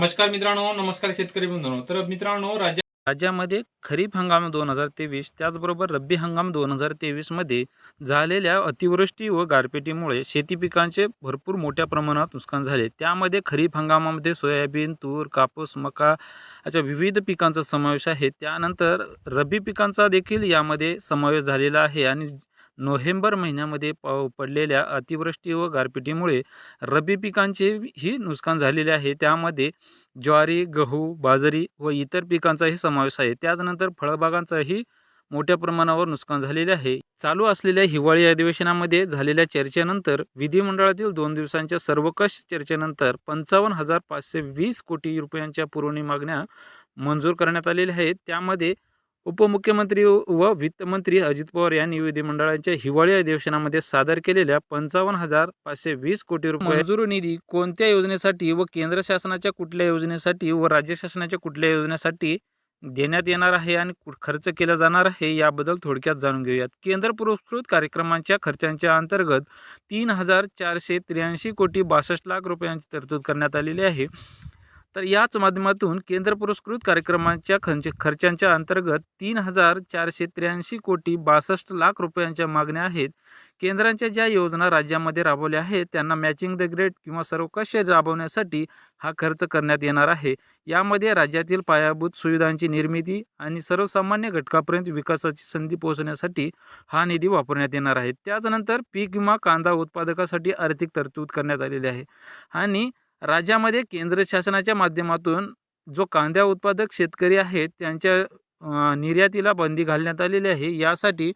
नमस्कार मित्रांनो नमस्कार शेतकरी बंधूंनो. तर मित्रांनो राज्या राज्यामध्ये खरीप हंगाम दोन हजार तेवीस त्याचबरोबर रब्बी हंगाम दोन हजार तेवीसमध्ये झालेल्या अतिवृष्टी व गारपिटीमुळे शेती पिकांचे भरपूर मोठ्या प्रमाणात नुकसान झाले. त्यामध्ये खरीप हंगामामध्ये सोयाबीन तूर कापूस मका अशा विविध पिकांचा समावेश आहे. त्यानंतर रब्बी पिकांचा देखील यामध्ये समावेश झालेला आहे आणि नोव्हेंबर महिन्यामध्ये प पडलेल्या अतिवृष्टी व गारपिटीमुळे रब्बी पिकांचे ही नुकसान झालेले आहे. त्यामध्ये ज्वारी गहू बाजरी व इतर पिकांचाही समावेश आहे. त्याचनंतर फळबागांचाही मोठ्या प्रमाणावर नुकसान झालेले आहे. चालू असलेल्या हिवाळी अधिवेशनामध्ये झालेल्या चर्चेनंतर विधिमंडळातील दोन दिवसांच्या सर्वकष चर्चेनंतर पंचावन्न हजार पाचशे वीस कोटी रुपयांच्या पुरवणी मागण्या मंजूर करण्यात आलेल्या आहेत. त्यामध्ये उपमुख्यमंत्री व वित्तमंत्री अजित पवार यांनी विधिमंडळाच्या हिवाळी अधिवेशनामध्ये सादर केलेल्या पंचावन्न हजार पाचशे वीस कोटी रुपये मंजूर निधी कोणत्या योजनेसाठी व केंद्र शासनाच्या कुठल्या योजनेसाठी व राज्य शासनाच्या कुठल्या योजनेसाठी देण्यात येणार आहे आणि कु- खर्च केला जाणार आहे याबद्दल थोडक्यात जाणून घेऊयात. केंद्र पुरस्कृत कार्यक्रमांच्या खर्चांच्या अंतर्गत तीन हजार चारशे त्र्याऐंशी कोटी बासष्ट लाख रुपयांची तरतूद करण्यात आलेली आहे. तर याच माध्यमातून केंद्र पुरस्कृत कार्यक्रमांच्या खर्च खर्चांच्या अंतर्गत तीन हजार चारशे त्र्याऐंशी कोटी बासष्ट लाख रुपयांच्या मागण्या आहेत. केंद्रांच्या ज्या योजना राज्यामध्ये राबवल्या आहेत त्यांना मॅचिंग द ग्रेड किंवा सर्वकष राबवण्यासाठी हा खर्च करण्यात येणार आहे. यामध्ये राज्यातील पायाभूत सुविधांची निर्मिती आणि सर्वसामान्य घटकापर्यंत विकासाची संधी पोहोचण्यासाठी हा निधी वापरण्यात येणार आहे. त्याचनंतर पीक विमा कांदा उत्पादकासाठी आर्थिक तरतूद करण्यात आलेली आहे. आणि राज्यामध्ये केंद्र शासनाच्या माध्यमातून जो कांदा उत्पादक शेतकरी आहेत त्यांच्या निर्यातीला बंदी घालण्यात आलेली आहे. यासाठी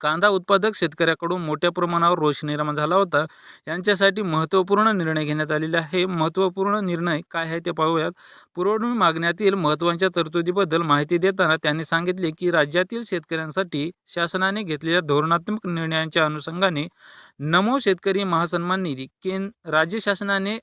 कांदा उत्पादक शेतकऱ्याकडून मोठ्या प्रमाणावर रोष निर्माण झाला होता. यांच्यासाठी महत्त्वपूर्ण निर्णय घेण्यात आलेले आहे. महत्त्वपूर्ण निर्णय काय आहे ते पाहूयात. पुरवणी मागण्यातील महत्त्वाच्या तरतुदीबद्दल माहिती देताना त्यांनी सांगितले की राज्यातील शेतकऱ्यांसाठी शासनाने घेतलेल्या धोरणात्मक निर्णयांच्या अनुषंगाने नमो शेतकरी महासन्मान निधी केंद्र राज्य शासनाने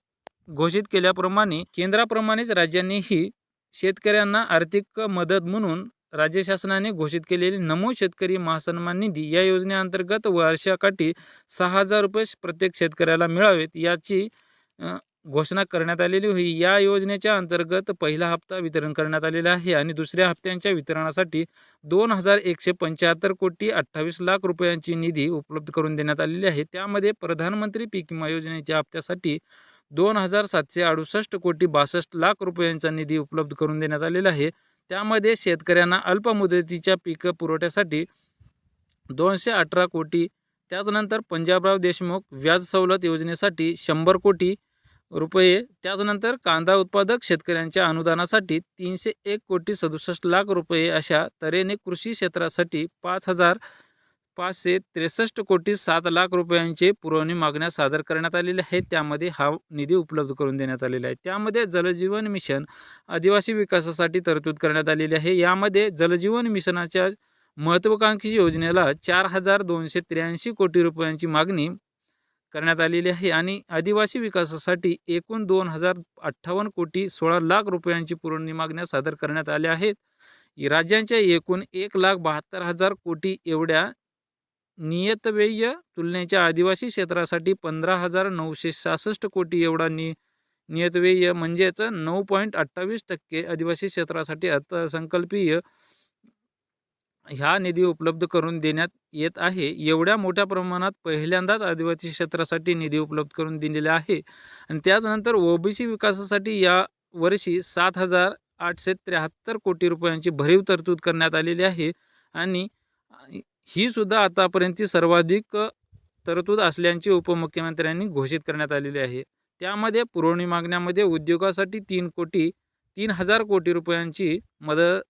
घोषित केल्याप्रमाणे केंद्राप्रमाणेच राज्यांनीही शेतकऱ्यांना आर्थिक मदत म्हणून राज्य शासनाने घोषित केलेली नमो शेतकरी महासन्मान निधी या योजनेअंतर्गत वर्षाकाठी सहा हजार रुपये प्रत्येक शेतकऱ्याला मिळावेत याची घोषणा करण्यात आलेली होती. या योजनेच्या अंतर्गत पहिला हप्ता वितरण करण्यात आलेला आहे आणि दुसऱ्या हप्त्यांच्या वितरणासाठी दोन हजार एकशे पंच्याहत्तर कोटी अठ्ठावीस लाख रुपयांची निधी उपलब्ध करून देण्यात आलेली आहे. त्यामध्ये प्रधानमंत्री पीक विमा योजनेच्या हप्त्यासाठी दोन हजार सातशे अडुसष्ट कोटी बासष्ट लाख रुपयांचा निधी उपलब्ध करून देण्यात आलेला आहे. त्यामध्ये शेतकऱ्यांना अल्प मुदतीच्या पीक पुरवठ्यासाठी दोनशे अठरा कोटी त्याचनंतर पंजाबराव देशमुख व्याज सवलत योजनेसाठी शंभर कोटी रुपये त्याचनंतर कांदा उत्पादक शेतकऱ्यांच्या अनुदानासाठी तीनशे एक कोटी सदुसष्ट लाख रुपये अशा तऱ्हेने कृषी क्षेत्रासाठी पाच हजार पाचशे त्रेसष्ट कोटी सात लाख रुपयांचे पुरवणी मागण्या सादर करण्यात आलेल्या आहेत. त्यामध्ये हा निधी उपलब्ध करून देण्यात आलेला आहे. त्यामध्ये जलजीवन मिशन आदिवासी विकासासाठी तरतूद करण्यात आलेली आहे. यामध्ये जलजीवन मिशनाच्या महत्त्वाकांक्षी योजनेला चार हजार दोनशे त्र्याऐंशी कोटी रुपयांची मागणी करण्यात आलेली आहे आणि आदिवासी विकासासाठी एकूण दोन हजार अठ्ठावन्न कोटी सोळा लाख रुपयांची पुरवणी मागण्या सादर करण्यात आल्या आहेत. राज्यांच्या एकूण एक लाख बहात्तर हजार कोटी एवढ्या नियतव्यय तुलनेच्या आदिवासी क्षेत्रासाठी पंधरा हजार नऊशे सहासष्ट कोटी एवढा नि नियतव्यय म्हणजेच नऊ पॉईंट अठ्ठावीस टक्के आदिवासी क्षेत्रासाठी अर्थसंकल्पीय ह्या निधी उपलब्ध करून देण्यात येत आहे. एवढ्या मोठ्या प्रमाणात पहिल्यांदाच आदिवासी क्षेत्रासाठी निधी उपलब्ध करून दिलेला आहे. आणि त्याचनंतर ओबीसी विकासासाठी या वर्षी सात हजार आठशे त्र्याहत्तर कोटी रुपयांची भरीव तरतूद करण्यात आलेली आहे. आणि ही सुद्धा आतापर्यंतची सर्वाधिक तरतूद असल्याचे उपमुख्यमंत्र्यांनी घोषित करण्यात आलेली आहे. त्यामध्ये पुरवणी मागण्यामध्ये उद्योगासाठी तीन कोटी तीन हजार कोटी रुपयांची मदत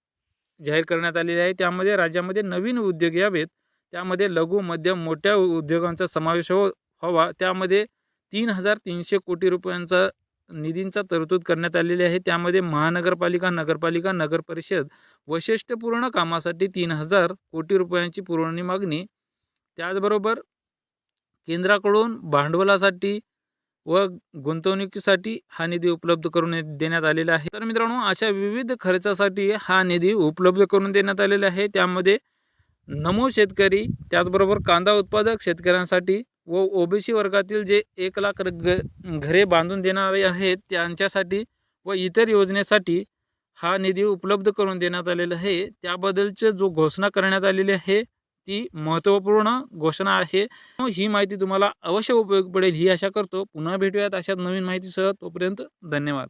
जाहीर करण्यात आलेली आहे. त्यामध्ये राज्यामध्ये नवीन उद्योग यावेत. त्यामध्ये लघु मध्यम मोठ्या उद्योगांचा समावेश हो व्हावा त्यामध्ये तीन हजार तीनशे कोटी रुपयांचा निधींचा तरतूद करण्यात आलेली आहे. त्यामध्ये महानगरपालिका नगरपालिका नगरपरिषद वैशिष्ट्यपूर्ण कामासाठी तीन हजार कोटी रुपयांची पुरवणी मागणी. त्याचबरोबर केंद्राकडून भांडवलासाठी व गुंतवणुकीसाठी हा निधी उपलब्ध करून देण्यात आलेला आहे. तर मित्रांनो अशा विविध खर्चासाठी हा निधी उपलब्ध करून देण्यात आलेला आहे. त्यामध्ये नमो शेतकरी त्याचबरोबर कांदा उत्पादक शेतकऱ्यांसाठी व ओबीसी वर्गातील जे एक लाख ग घरे बांधून देणारे आहेत त्यांच्यासाठी व इतर योजनेसाठी हा निधी उपलब्ध करून देण्यात आलेला आहे. त्याबद्दलचे जो घोषणा करण्यात आलेली आहे ती महत्त्वपूर्ण घोषणा आहे. ही माहिती तुम्हाला अवश्य उपयोग पडेल. ही आशा करतो पुन्हा भेटूयात अशाच नवीन माहितीसह. तोपर्यंत धन्यवाद.